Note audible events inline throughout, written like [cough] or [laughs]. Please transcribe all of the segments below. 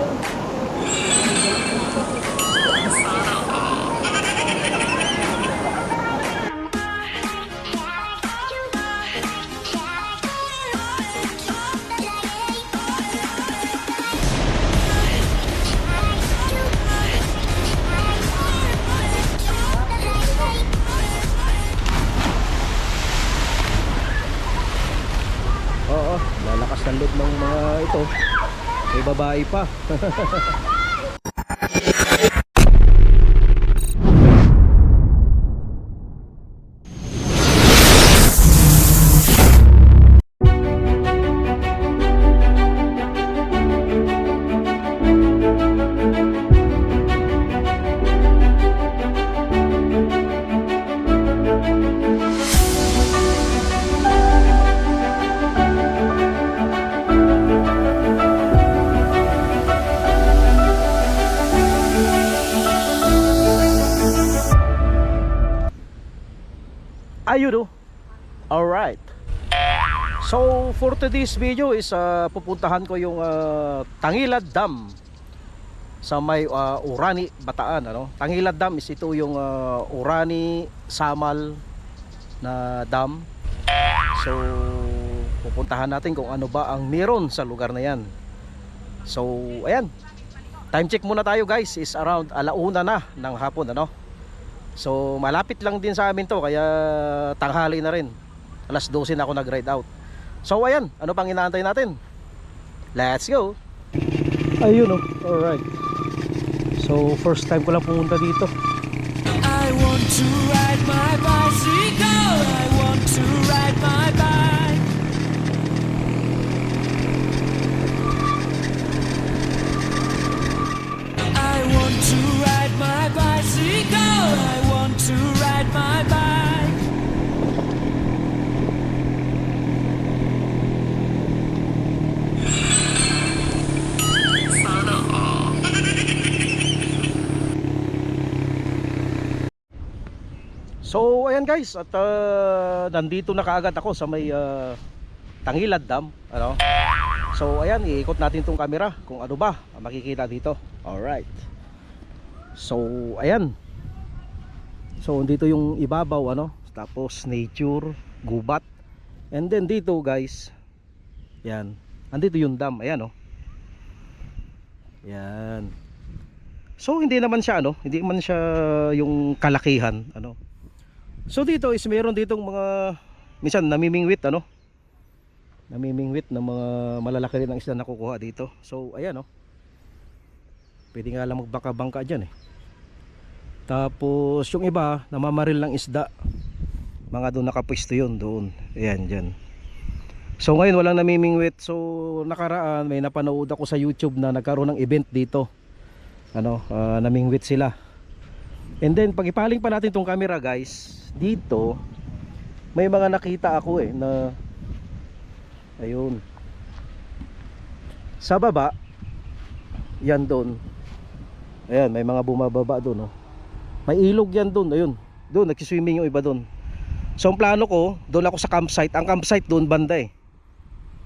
Oh, lalakas ng loob ng mga ito. May babae pa. [laughs] Ayun oh. Alright. So for today's video is uh, pupuntahan ko yung uh, Tangilad Dam sa may uh, Urani, Bataan ano. Tangilad Dam is ito yung uh, Urani Samal na dam. So pupuntahan natin kung ano ba ang meron sa lugar na yan. So ayan. Time check muna tayo guys is around alauna na ng hapon ano. So malapit lang din sa amin to kaya tanghali na rin. Alas 12 na ako nag-ride out. So ayan, ano pang inaantay natin? Let's go. Ayun oh, alright. So first time ko lang pumunta dito. I want to ride my bicycle. So ayan guys, at uh, nandito na kaagad ako sa may uh, Tangilad Dam, ano? So ayan, iikot natin tong camera kung ano ba makikita dito. Alright. So ayan. So dito yung ibabaw ano, tapos nature, gubat. And then dito guys, yan. Andito yung dam, ayan oh. Yan. So hindi naman siya ano, hindi man siya yung kalakihan ano. So dito is meron ditong mga minsan namimingwit ano. Namimingwit ng mga malalaki rin ang isda na kukuha dito. So ayan oh. Pwede nga lang magbangka-bangka diyan eh. Tapos yung iba namamaril ng isda. Mga doon nakapwesto yun doon. Ayan diyan. So ngayon walang namimingwit. So nakaraan may napanood ako sa YouTube na nagkaroon ng event dito. Ano, ah, namingwit sila. And then pag ipaling pa natin tong camera guys, dito may mga nakita ako eh na ayun. Sa baba yan doon. Ayan, may mga bumababa doon oh. May ilog yan doon, ayun. Doon nagsiswimming yung iba doon. So ang plano ko, doon ako sa campsite. Ang campsite doon banda eh.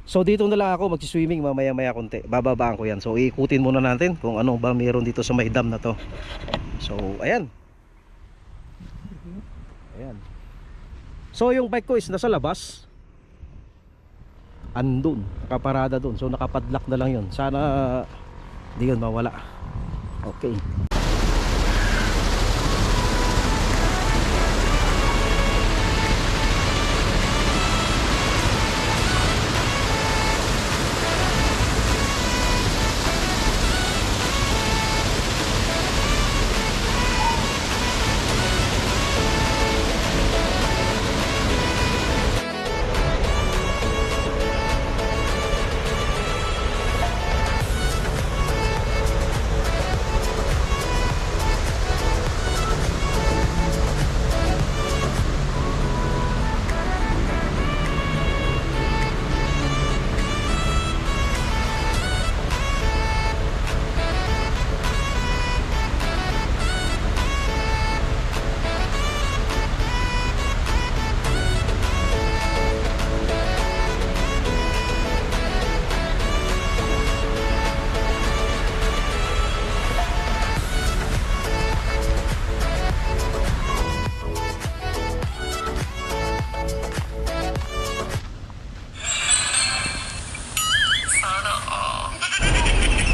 So dito na lang ako magsiswimming mamaya maya konti. Bababaan ko yan. So iikutin muna natin kung ano ba meron dito sa may dam na to. So ayan. Ayan. So yung bike ko is nasa labas. Andun, nakaparada doon. So nakapadlock na lang 'yon. Sana di 'yun mawala. Okay.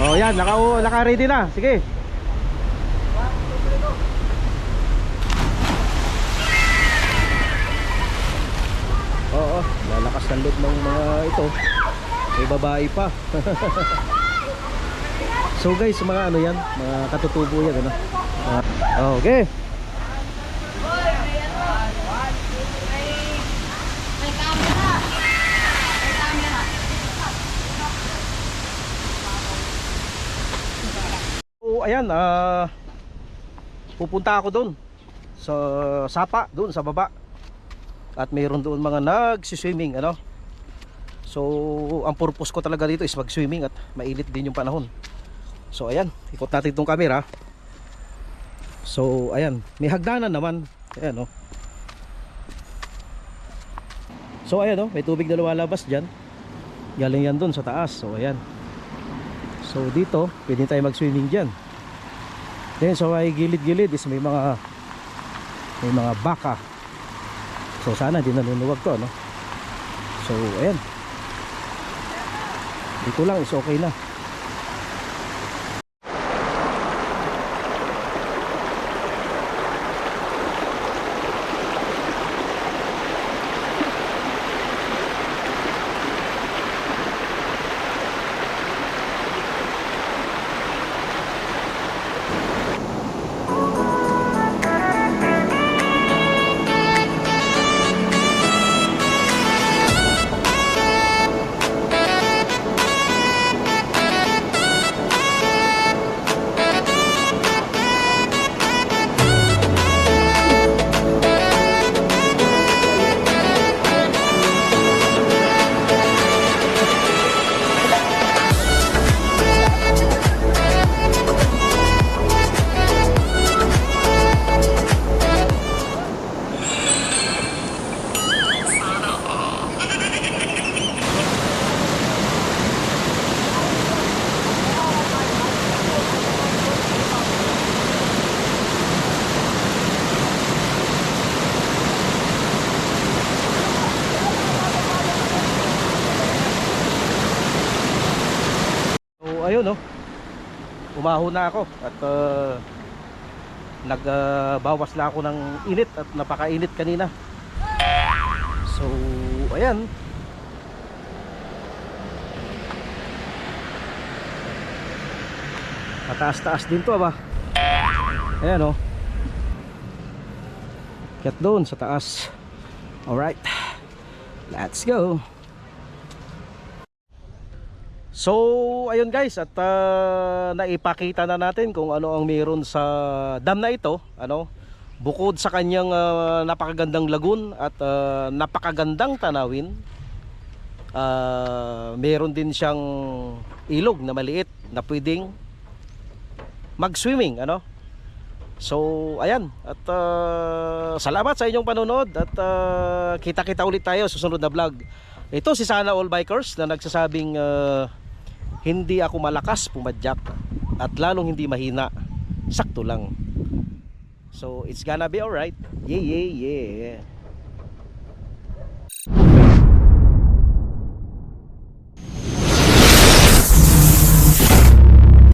Oh, yan, naka naka-ready na. Sige. Oo, lalakas ng loob ng mga ito. May babae pa. [laughs] so guys, mga ano yan, mga katutubo yan, ano. Ah, okay. May camera. May camera. Ayan, ah pupunta ako doon sa sapa, doon sa baba. At mayroon doon mga nagsi-swimming, ano. So ang purpose ko talaga dito is mag-swimming at mainit din yung panahon. So ayan, ikot natin itong camera. So ayan, may hagdanan naman. Ayan oh. So ayan oh, may tubig na lumalabas diyan. Galing yan doon sa taas. So ayan. So dito, pwede tayo mag-swimming diyan. Then so ay gilid-gilid is may mga may mga baka. So sana hindi nanunuwag to, no? So ayan. Dito lang is okay na. Ayun no. Umahon na ako at uh, nagbawas na ako ng init at napakainit kanina. So ayan. Mataas-taas din to ba? Ayan oh. Kat doon sa taas. Alright. Let's go. So, ayun guys, at ah, naipakita na natin kung ano ang meron sa dam na ito, ano? Bukod sa kanyang ah, napakagandang lagoon at ah, napakagandang tanawin, ah, meron din siyang ilog na maliit na pwedeng mag-swimming, ano? So, ayan, at ah, salamat sa inyong panonood at kita-kita ulit tayo sa susunod na vlog. Ito si Sana All Bikers na nagsasabing ah, hindi ako malakas pumadyak at lalong hindi mahina. Sakto lang. So, it's gonna be alright. Yeah, yeah, yeah.